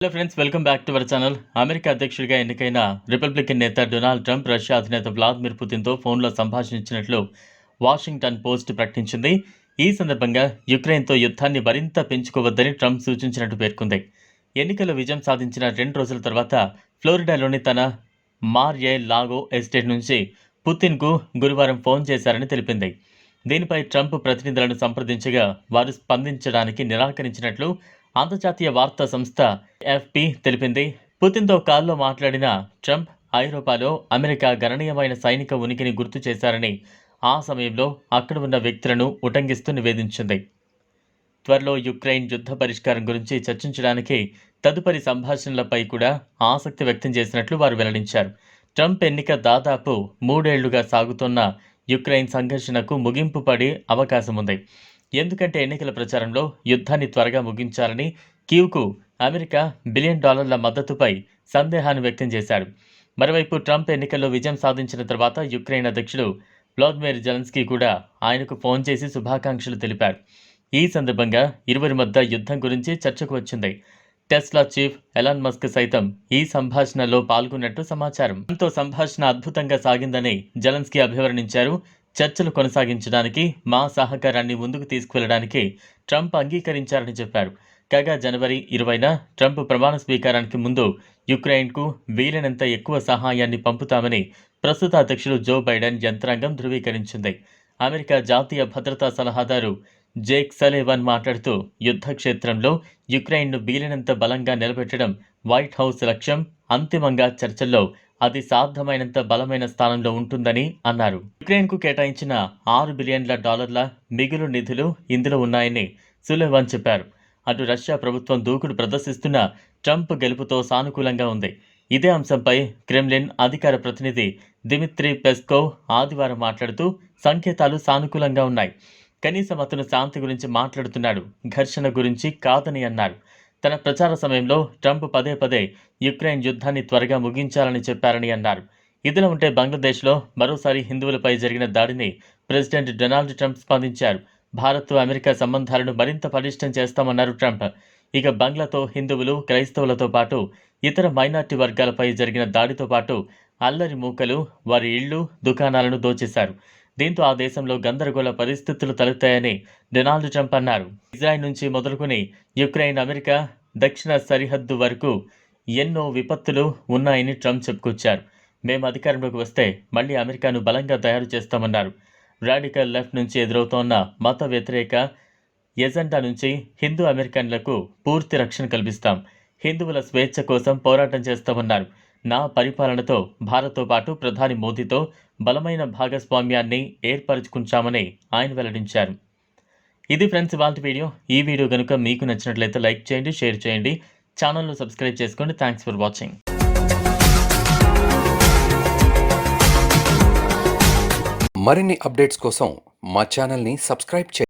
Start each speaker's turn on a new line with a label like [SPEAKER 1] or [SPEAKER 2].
[SPEAKER 1] Hello friends welcome back to our channel America అధ్యక్షుడిగా ఎన్నికైన Republican నేత డొనాల్డ్ ట్రంప్ రష్యా అధినేత వ్లాదిమిర్ పుతిన్తో ఫోన్లో సంభాషించినట్లు వాషింగ్టన్ పోస్ట్ ప్రకటించింది. ఈ సందర్భంగా యుక్రెయిన్తో యుద్ధాన్ని మరింత పెంచుకోవద్దని ట్రంప్ సూచించినట్టు పేర్కొంది. ఎన్నికల్లో విజయం సాధించిన రెండు రోజుల తర్వాత ఫ్లోరిడాలోని తన మార్ ఏ లాగో ఎస్టేట్ నుంచి పుతిన్కు గురువారం ఫోన్ చేశారని తెలిపింది. దీనిపై ట్రంప్ ప్రతినిధులను సంప్రదించగా వారు స్పందించడానికి నిరాకరించినట్లు అంతర్జాతీయ వార్తా సంస్థ ఎఫ్పి తెలిపింది. పుతిన్తో కాల్లో మాట్లాడిన ట్రంప్ ఐరోపాలో అమెరికా గణనీయమైన సైనిక ఉనికిని గుర్తు చేశారని ఆ సమయంలో అక్కడ ఉన్న వ్యక్తులను ఉటంకిస్తూ నివేదించింది. త్వరలో యుక్రెయిన్ యుద్ధ పరిష్కారం గురించి చర్చించడానికి తదుపరి సంభాషణలపై కూడా ఆసక్తి వ్యక్తం చేసినట్లు వారు వెల్లడించారు. ట్రంప్ ఎన్నిక దాదాపు మూడేళ్ళుగా సాగుతున్న యుక్రెయిన్ సంఘర్షణకు ముగింపు పడే అవకాశం ఉంది ఎందుకంటే ఎన్నికల ప్రచారంలో యుద్ధాన్ని త్వరగా ముగించాలని కీవ్కు అమెరికా బిలియన్ డాలర్ల మద్దతుపై సందేహాన్ని వ్యక్తం చేశాడు. మరోవైపు ట్రంప్ ఎన్నికల్లో విజయం సాధించిన తర్వాత యుక్రెయిన్ అధ్యక్షుడు వ్లాదిమిర్ జెలెన్స్కీ కూడా ఆయనకు ఫోన్ చేసి శుభాకాంక్షలు తెలిపారు. ఈ సందర్భంగా ఇరువురి మధ్య యుద్ధం గురించి చర్చకు వచ్చింది. టెస్లా చీఫ్ ఎలాన్ మస్క్ సైతం ఈ సంభాషణలో పాల్గొన్నట్టు సమాచారం. ఎంతో సంభాషణ అద్భుతంగా సాగిందని జెలెన్స్కీ అభివర్ణించారు. చర్చలు కొనసాగించడానికి మా సహకారాన్ని ముందుకు తీసుకువెళ్ళడానికి ట్రంప్ అంగీకరించారని చెప్పారు. కాగా జనవరి ఇరవైన ట్రంప్ ప్రమాణ స్వీకారానికి ముందు యుక్రెయిన్కు వీలైనంత ఎక్కువ సహాయాన్ని పంపుతామని ప్రస్తుత అధ్యక్షుడు జో బైడెన్ యంత్రాంగం ధృవీకరించింది. అమెరికా జాతీయ భద్రతా సలహాదారు జేక్ సలేవన్ మాట్లాడుతూ యుద్ధ క్షేత్రంలో యుక్రెయిన్ను వీలైనంత బలంగా నిలబెట్టడం వైట్ హౌస్ లక్ష్యం అంతిమంగా చర్చల్లో అది సాధ్యమైనంత బలమైన స్థానంలో ఉంటుందని అన్నారు. యుక్రెయిన్కు కేటాయించిన ఆరు బిలియన్ల డాలర్ల మిగులు నిధులు ఇందులో ఉన్నాయని సులేవాన్ చెప్పారు. అటు రష్యా ప్రభుత్వం దూకుడు ప్రదర్శిస్తున్న ట్రంప్ గెలుపుతో సానుకూలంగా ఉంది. ఇదే అంశంపై క్రెమ్లిన్ అధికార ప్రతినిధి దిమిత్రి పెస్కోవ్ ఆదివారం మాట్లాడుతూ సంకేతాలు సానుకూలంగా ఉన్నాయి. కనీసం అతను శాంతి గురించి మాట్లాడుతున్నాడు. ఘర్షణ గురించి కాదని అన్నారు. తన ప్రచార సమయంలో ట్రంప్ పదే పదే యుక్రెయిన్ యుద్ధాన్ని త్వరగా ముగించాలని చెప్పారని అన్నారు. ఇదిలా ఉంటే బంగ్లాదేశ్లో మరోసారి హిందువులపై జరిగిన దాడిని ప్రెసిడెంట్ డొనాల్డ్ ట్రంప్ స్పందించారు. భారత్ అమెరికా సంబంధాలను మరింత పటిష్టం చేస్తామన్నారు ట్రంప్. ఇక బంగ్లాతో హిందువులు క్రైస్తవులతో పాటు ఇతర మైనార్టీ వర్గాలపై జరిగిన దాడితో పాటు అల్లరి మూకలు వారి ఇళ్ళు దుకాణాలను దోచేశారు. దీంతో ఆ దేశంలో గందరగోళ పరిస్థితులు తలెత్తాయని డొనాల్డ్ ట్రంప్ అన్నారు. ఇజ్రాయెల్ నుంచి మొదలుకొని యుక్రెయిన్ అమెరికా దక్షిణ సరిహద్దు వరకు ఎన్నో విపత్తులు ఉన్నాయని ట్రంప్ చెప్పుకొచ్చారు. మేము అధికారంలోకి వస్తే మళ్ళీ అమెరికాను బలంగా తయారు చేస్తామన్నారు. రాడికల్ లెఫ్ట్ నుంచి ఎదురవుతోన్న మత వ్యతిరేక ఎజెండా నుంచి హిందూ అమెరికన్లకు పూర్తి రక్షణ కల్పిస్తాం. హిందువుల స్వేచ్ఛ కోసం పోరాటం చేస్తామన్నారు. నా పరిపాలనతో భారత్తో పాటు ప్రధాని మోదీతో బలమైన భాగస్వామ్యాన్ని ఏర్పరచుకుంటామని ఆయన వెల్లడించారు. ఇది ఫ్రెండ్స్ ఇవాళ వీడియో. ఈ వీడియో కనుక మీకు నచ్చినట్లయితే లైక్ చేయండి షేర్ చేయండి. ఛానల్ను సబ్స్క్రైబ్ చేసుకోండి. Thanks for watching.
[SPEAKER 2] మరిన్ని అప్డేట్స్ కోసం మా ఛానల్ని సబ్స్క్రైబ్ చేయండి.